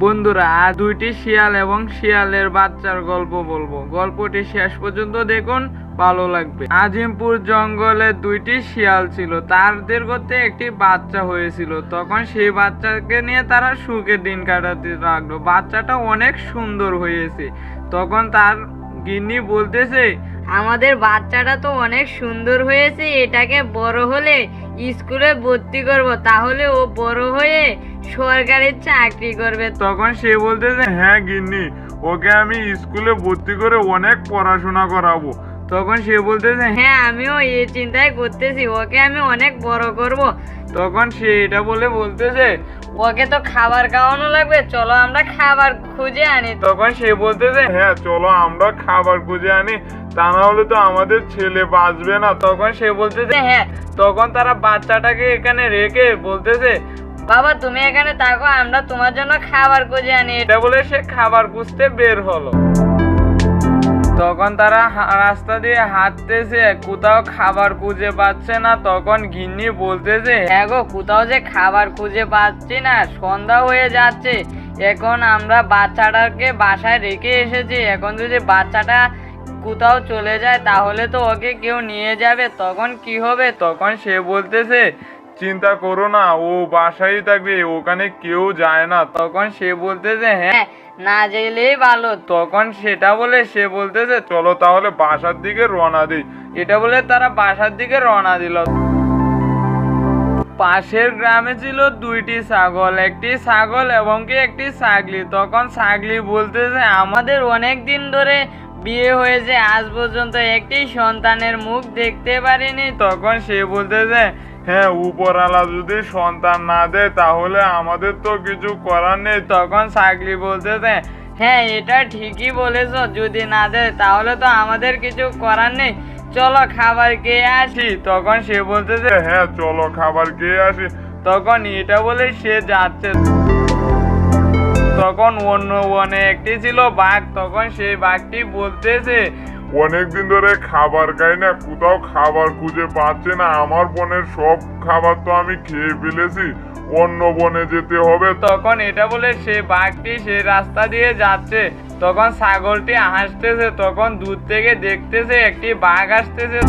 বন্ধুরা, আজ দুইটি শিয়াল এবং শিয়ালের বাচ্চার গল্প বলব। গল্পটি শেষ পর্যন্ত দেখুন, ভালো লাগবে। আজিমপুর জঙ্গলে দুইটি শিয়াল ছিল। তাদের করতে একটি বাচ্চা হয়েছিল। তখন সেই বাচ্চাকে নিয়ে তারা সুখে দিন কাটাতে লাগল। বাচ্চাটা অনেক সুন্দর হয়েছে। তখন তার গিন্নি বলতেছে আমাদের বাচ্চাটা তো অনেক সুন্দর হয়েছে এটাকে বড় হলে স্কুলে ভর্তি করব তাহলে ও বড় হয়ে সরকারি চাকরি করবে। তখন সে বলতেছে হ্যাঁ গিন্নি ওকে আমি স্কুলে ভর্তি করে অনেক পড়াশোনা করাবো। তখন সে বলতেছে হ্যাঁ আমিও এই চিন্তায় করতেছি ওকে আমি অনেক বড় করব। তখন সে এটা বলে বলতেছে ওকে তো খাবার খাওয়ানো লাগবে চলো আমরা খাবার খুঁজে আনি। তখন সে বলতেছে হ্যাঁ চলো আমরা খাবার খুঁজে আনি তা না হলে তো আমাদের ছেলে বাঁচবে না। তখন সে বলতেছে হ্যাঁ। তখন তারা বাচ্চাটাকে এখানে রেখে বলতেছে বাবা তুমি এখানে থাকো আমরা তোমার জন্য খাবার খুঁজে আনি। এটা বলে সে খাবার খুঁজতে বের হলো। তখন তারা রাস্তা দিয়ে হাঁটতেছে, কোথাও খাবার খুঁজে পাচ্ছে না। তখন গিন্নি বলতেছে হ্যাঁ গো, কোথাও যে খাবার খুঁজে পাচ্ছি না, সন্ধ্যা হয়ে যাচ্ছে। এখন আমরা বাচ্চাটাকে বাসায় রেখে এসেছি। এখন যদি বাচ্চাটা কোথাও চলে যায়, তাহলে তো ওকে কেউ নিয়ে যাবে। তখন কি হবে? তখন সে বলতেছে চিন্তা করো না ও বাসায় থাকবে ওখানে কেউ যায় না। তখন সে বলতেছে হ্যাঁ হ্যাঁ না গেলেই ভালো। তখন সেটা বলে সে বলতেছে চলো তাহলে বাসার দিকে রওনা দিই। এটা বলে তারা বাসার দিকে রওনা দিল। পাশের গ্রামে ছিল দুইটি ছাগল একটি ছাগল এবং কি একটি ছাগলি। তখন ছাগলি বলতেছে আমাদের অনেক দিন ধরে বিয়ে হয়েছে আজ পর্যন্ত একটি সন্তানের মুখ দেখতে পারিনি। তখন সে বলতেছে হ্যাঁ উপরালা যদি সন্তান না দেয়, তাহলে আমাদের তো কিছু করার নেই। তখন ছাগলি বলতেছে হ্যাঁ এটা ঠিকই বলেছ, যদি না দেয়, তাহলে তো আমাদের কিছু করার নেই। চলো খাবার খেয়ে আসি। আসি তখন সে বলতেছে হ্যাঁ চলো খাবার খেয়ে আসি। তখন এটা বলে সে যাচ্ছে। তখন অন্য বনে একটি ছিল বাঘ। তখন সেই বাঘটি বলতেছে অনেকদিন ধরে খাবার খাই না, কোথাও খাবার খুঁজে পাচ্ছে না। আমার বনের সব খাবার তো আমি খেয়ে ফেলেছি। অন্য বনে যেতে হবে। তখন এটা বলে সে বাঘটি সে রাস্তা দিয়ে যাচ্ছে। তখন ছাগলটি হাসতেছে, তখন দূর থেকে দেখতেছে একটি বাঘ আসতেছে।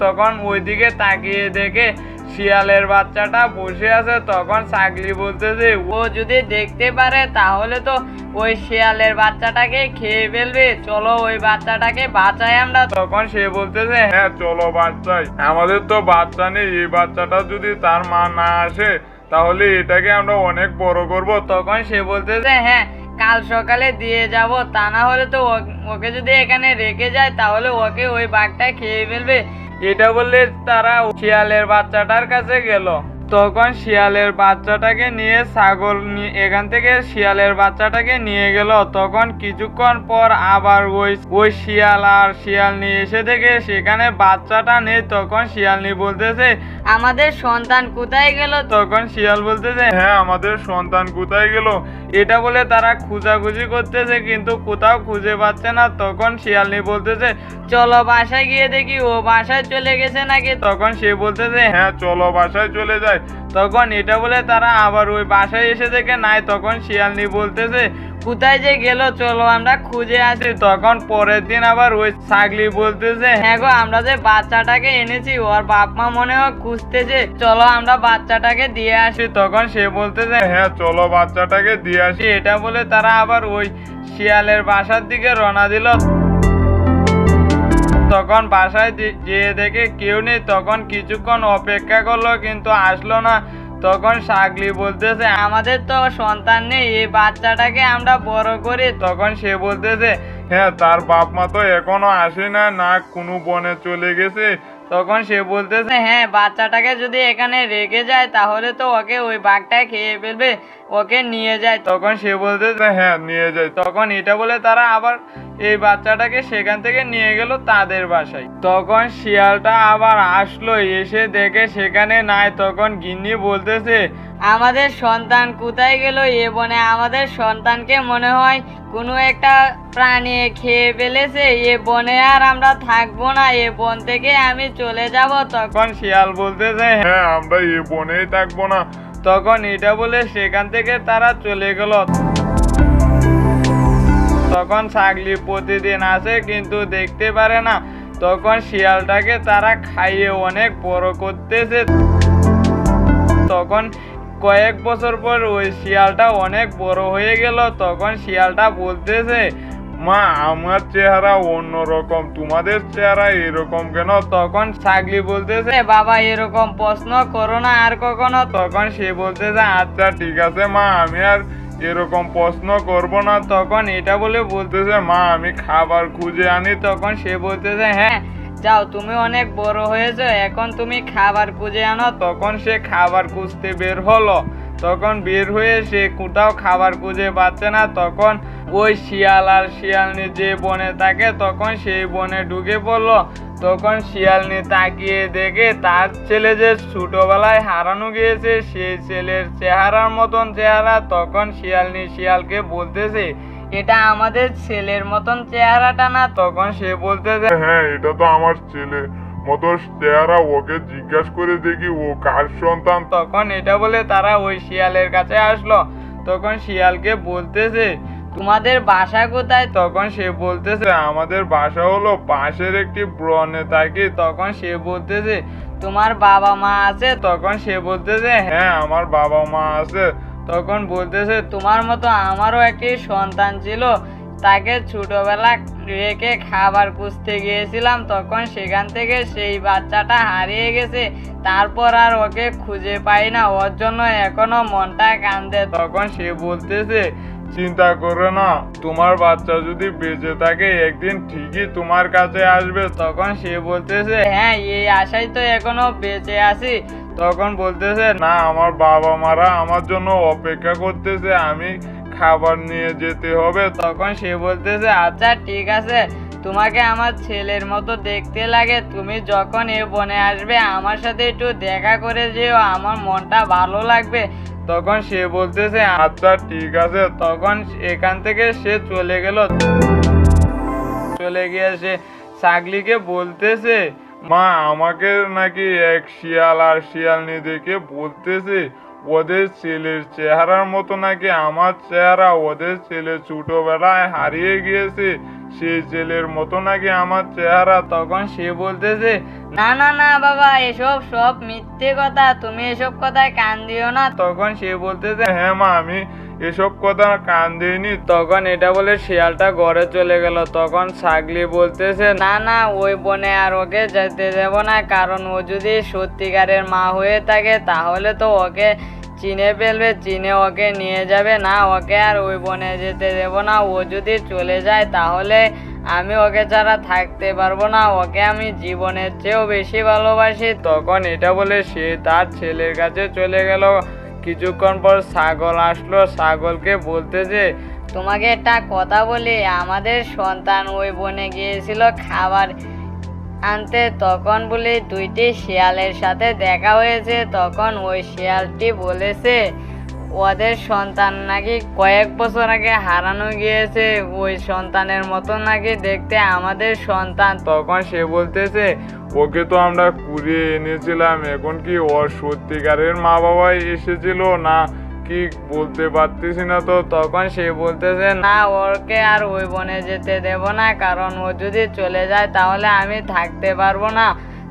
তখন ওইদিকে তাকিয়ে দেখে শিয়ালের বাচ্চাটা বসে আছে, তখন ছাগলি বলতেছে ও যদি দেখতে পারে, তাহলে তো ওই শিয়ালের বাচ্চাটাকে খেয়ে ফেলবে। চলো ওই বাচ্চাটাকে বাঁচাই আমরা। তখন সে বলতেছে হ্যাঁ চলো বাচ্চাই আমাদের তো বাচ্চা নেই। এই বাচ্চাটা যদি তার মা না আসে, তাহলে এটাকে আমরা অনেক বড় করব। তখন সে বলতেছে হ্যাঁ কাল সকালে দিয়ে যাব। তা না হলে তো ওকে যদি এখানে রেখে যায়, তাহলে ওকে ওই বাঘটা খেয়ে ফেলবে। এটা বললে তারা শিয়ালের বাচ্চাটার কাছে গেল। তখন শিয়ালের বাচ্চাটাকে নিয়ে ছাগল নিয়ে এখান থেকে শিয়ালের বাচ্চাটাকে নিয়ে গেল। তখন কিছুক্ষণ পর আবার ওই ওই শিয়াল আর শিয়াল নিয়ে এসে থেকে সেখানে বাচ্চাটা নেই। তখন শিয়ালনি বলতেছে, আমাদের সন্তান কোথায় গেল? তখন শিয়াল বলতেছে হ্যাঁ আমাদের সন্তান কোথায় গেল? এটা বলে তারা খুঁজাখুঁজি করতেছে, কিন্তু কোথাও খুঁজে পাচ্ছে না। তখন শিয়ালনি বলতেছে, চলো বাসায় গিয়ে দেখি, ও বাসায় চলে গেছে নাকি? তখন সে বলতেছে হ্যাঁ চলো বাসায় চলে যায় তখন এটা বলে তারা আবার ওই বাসায় এসে দেখে, নাই, তখন শিয়ালনি বলতেছে, কোথায় যে গেল, চলো আমরা খুঁজে আসি। তখন পরের দিন আবার ওই ছাগলি বলতেছে হ্যাঁ গো, আমরা যে বাচ্চাটাকে এনেছি, ওর বাপ মা মনে হয় খুঁজতেছে, চলো আমরা বাচ্চাটাকে দিয়ে আসি। তখন সে বলতেছে হ্যাঁ চলো বাচ্চাটাকে দিয়ে আসি। এটা বলে তারা আবার ওই শিয়ালের বাসার দিকে রওনা দিল। তখন বাসায় যেয়ে দেখে কেউ নেই, তখন কিছুক্ষণ অপেক্ষা করল, কিন্তু আসলো না। তখন সাগলি বলতেছে, আমাদের তো সন্তান নেই, এই বাচ্চাটাকে আমরা বড় করি। তখন সে বলতেছে হ্যাঁ তার বাপ মা তো এখনও আসে না না কোনো বনে চলে গেছে। তখন সে বলতেছে হ্যাঁ বাচ্চাটাকে যদি এখানে রেখে যায়, তাহলে তো ওকে ওই বাঘটা খেয়ে ফেলবে, ওকে নিয়ে যায়। তখন সে বলতেছে হ্যাঁ নিয়ে যায়। তখন এটা বলে তারা আবার এই বাচ্চাটাকে সেখান থেকে নিয়ে গেল তাদের বাসায়। তখন শিয়ালটা আবার আসলো, এসে দেখে সেখানে নাই। তখন গিন্নি বলতেছে আমাদের সন্তান কোথায় গেল এ বনে? আমাদের সন্তানকে মনে হয় কোনো একটা প্রাণী খেয়ে ফেলেছে। এ বনে আর আমরা থাকব না। এ বন থেকে আমি চলে যাব তখন। শিয়াল বলতেছে হ্যাঁ আমরা এ বনেই থাকব না। তখন এটা বলে সেখান থেকে তারা চলে গেল। তখন ছাগলি প্রতিদিন আসে কিন্তু দেখতে পারে না। তখন শিয়ালটাকে তারা খাইয়ে অনেক বড় করতেছে। তখন কয়েক বছর পর ওই শিয়ালটা অনেক বড় হয়ে গেল, তখন শিয়ালটা বলতেছে, মা, আমার চেহারা অন্যরকম, তোমাদের চেহারা এরকম কেন? তখন ছাগলি বলতেছে বাবা, এরকম প্রশ্ন করো না আর কখনো। তখন সে বলতেছে আচ্ছা ঠিক আছে, মা, আমি আর এরকম প্রশ্ন করব না। তখন এটা বলে বলতেছে, মা, আমি খাবার খুঁজে আনি। তখন সে বলতেছে হ্যাঁ যাও, তুমি অনেক বড় হয়েছো, এখন তুমি খাবার খুঁজে আনো। তখন সে খাবার খুঁজতে বের হলো। তখন বের হয়ে সে কোথাও খাবার খুঁজে পাচ্ছে না। তখন ওই শিয়াল আর শিয়ালনি যে বনে থাকে, তখন সেই বনে ঢুকে পড়ল। তখন শিয়ালনি তাকিয়ে দেখে তার ছেলে যে ছোটবেলায় হারানো গিয়েছে, সেই ছেলের চেহারার মতন চেহারা। তখন শিয়ালনি শিয়ালকে বলতেছে এটা আমাদের ছেলের মতন চেহারাটা না তখন সে বলতেছে হ্যাঁ এটা তো আমার ছেলে মতো চেহারা ওকে জিজ্ঞাসা করে দেখি ও কার সন্তান। তখন এটা বলে তারা ওই শিয়ালের কাছে আসলো। তখন শিয়ালকে বলতেছে তোমাদের বাসা কোথায়? তখন সে বলতেছে আমাদের বাসা হলো পাশের একটি বনে থাকি। তখন সে বলতেছে তোমার বাবা মা আছে? তখন সে বলতেছে হ্যাঁ আমার বাবা মা আছে। তখন বলতেছে, তোমার মতো আমারও একটি সন্তান ছিল। তাকে ছোটবেলা রেখে খাবার খুঁজতে গিয়েছিলাম। তখন সেখান থেকে সেই বাচ্চাটা হারিয়ে গেছে। তারপর আর ওকে খুঁজে পাই না। ওর জন্য এখনও মনটা কান্দে। তখন সে বলতেছে, চিন্তা করো না। তোমার বাচ্চা যদি বেঁচে থাকে, একদিন ঠিকই তোমার কাছে আসবে। তখন সে বলতেছে হ্যাঁ এই আশাই তো এখনও বেঁচে আছি। তখন বলতেছে, না, আমার বাবা মারা আমার জন্য অপেক্ষা করতেছে, আমি খাবার নিয়ে যেতে হবে। তখন সে বলতেছে আচ্ছা ঠিক আছে। তোমাকে আমার ছেলের মতো দেখতে লাগে। তুমি যখন এ বনে আসবে, আমার সাথে একটু দেখা করে যেও, আমার মনটা ভালো লাগবে। তখন সে বলতেছে আচ্ছা ঠিক আছে। তখন এখান থেকে সে চলে গেল। চলে গিয়ে সে ছাগলিকে বলতেছে মা আমাকে নাকি এক শিয়াল আর শিয়ালনি দেখে বলতেছে ওদের ছেলের চেহারার মতো নাকি আমার চেহারা ওদের ছেলে ছোটবেলায় হারিয়ে গিয়েছে সেই ছেলের মতো নাকি আমার চেহারা। তখন সে বলতেছে না না না বাবা এসব সব মিথ্যে কথা তুমি এসব কথায় কান দিও না। তখন সে বলতেছে হ্যাঁ মা আমি এসব কথা কান দিইনি তখন এটা বলে শিয়ালটা ঘরে চলে গেল। তখন ছাগলি বলতেছে, না না, ওই বনে আর ওকে যেতে দেব না। কারণ ও যদি সত্যিকারের মা হয়ে থাকে, তাহলে তো ওকে চিনে ফেলবে, চিনে ওকে নিয়ে যাবে। না, ওকে আর ওই বনে যেতে দেব না। ও যদি চলে যায়, তাহলে আমি ওকে ছাড়া থাকতে পারব না। ওকে আমি জীবনের চেয়েও বেশি ভালোবাসি। তখন এটা বলে সে তার ছেলের কাছে চলে গেল। কিছুক্ষণ পর ছাগল আসলো। ছাগলকে বলতে যে, তোমাকে একটা কথা বলি, আমাদের সন্তান ওই বনে গিয়েছিল খাবার আনতে। তখন বলি দুইটি শিয়ালের সাথে দেখা হয়েছে। তখন ওই শিয়ালটি বলেছে ওদের সন্তান নাকি কয়েক বছর আগে হারানো গিয়েছে ওই সন্তানের মতো নাকি দেখতে আমাদের সন্তান। তখন সে বলতেছে ওকে তো আমরা কুড়িয়ে এনেছিলাম এখন কি ওর সত্যিকারের মা বাবাই এসেছিল না? কি বলতে পারতেছি না তো? তখন সে বলতেছে না ওকে আর ওই বনে যেতে দেব না কারণ ও যদি চলে যায় তাহলে আমি থাকতে পারব না।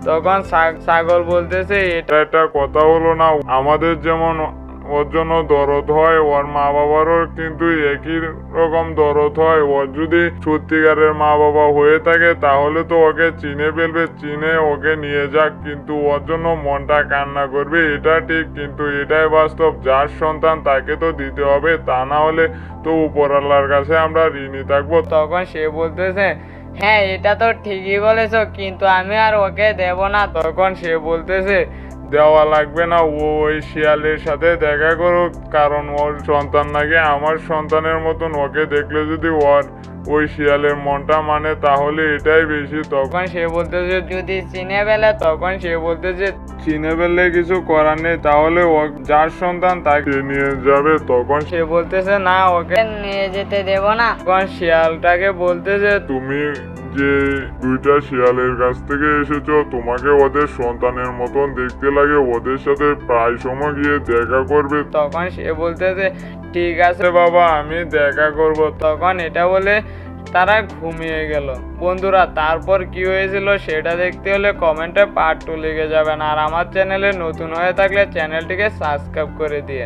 তখন ছাগল বলতেছে এটা একটা কথা হলো না আমাদের যেমন ওর জন্য দরদ হয়, ওর মা বাবারও কিন্তু একই রকম দরদ হয়। ওর যদি সত্যিকারের মা বাবা হয়ে থাকে, তাহলে তো ওকে চিনে ফেলবে, চিনে ওকে নিয়ে যাক, কিন্তু ওর জন্য মনটা কান্না করবে, এটা ঠিক, কিন্তু এটাই বাস্তব। যার সন্তান তাকে তো দিতে হবে, তা না হলে তো উপরাল্লার কাছে আমরা ঋণী থাকব। তখন সে বলতেছে হ্যাঁ এটা তো ঠিকই বলেছ, কিন্তু আমি আর ওকে দেব না। তখন সে বলতেছে দেওয়া লাগবে না, ও ওই শিয়ালের সাথে দেখা করুক। কারণ ওর সন্তান নাকি আমার সন্তানের মতন, ওকে দেখলে যদি ওর ওই শিয়ালের মনটা মানে তাহলে এটাই বেশি তখন। সে বলতেছে যদি চিনে ফেলে তখন সে বলতেছে চিনে ফেললে কিছু করার নেই তাহলে ও যার সন্তান তাকে নিয়ে যাবে তখন। সে বলতেছে না ওকে নিয়ে যেতে দেব না। তখন শিয়ালটাকে বলতেছে তুমি যে দুইটা শিয়ালের কাছ থেকে এসেছ তোমাকে ওদের সন্তানের মতন দেখতে লাগে ওদের সাথে প্রায় সময় গিয়ে দেখা করবে। তখন সে বলতেছে ঠিক আছে বাবা আমি দেখা করব। তখন এটা বলে তারা ঘুমিয়ে গেল। বন্ধুরা, তারপর কি হয়েছিল সেটা দেখতে হলে কমেন্টে পার্ট টু লিখে যাবেন। আর আমার চ্যানেলে নতুন হয়ে থাকলে চ্যানেলটিকে সাবস্ক্রাইব করে দিয়েন।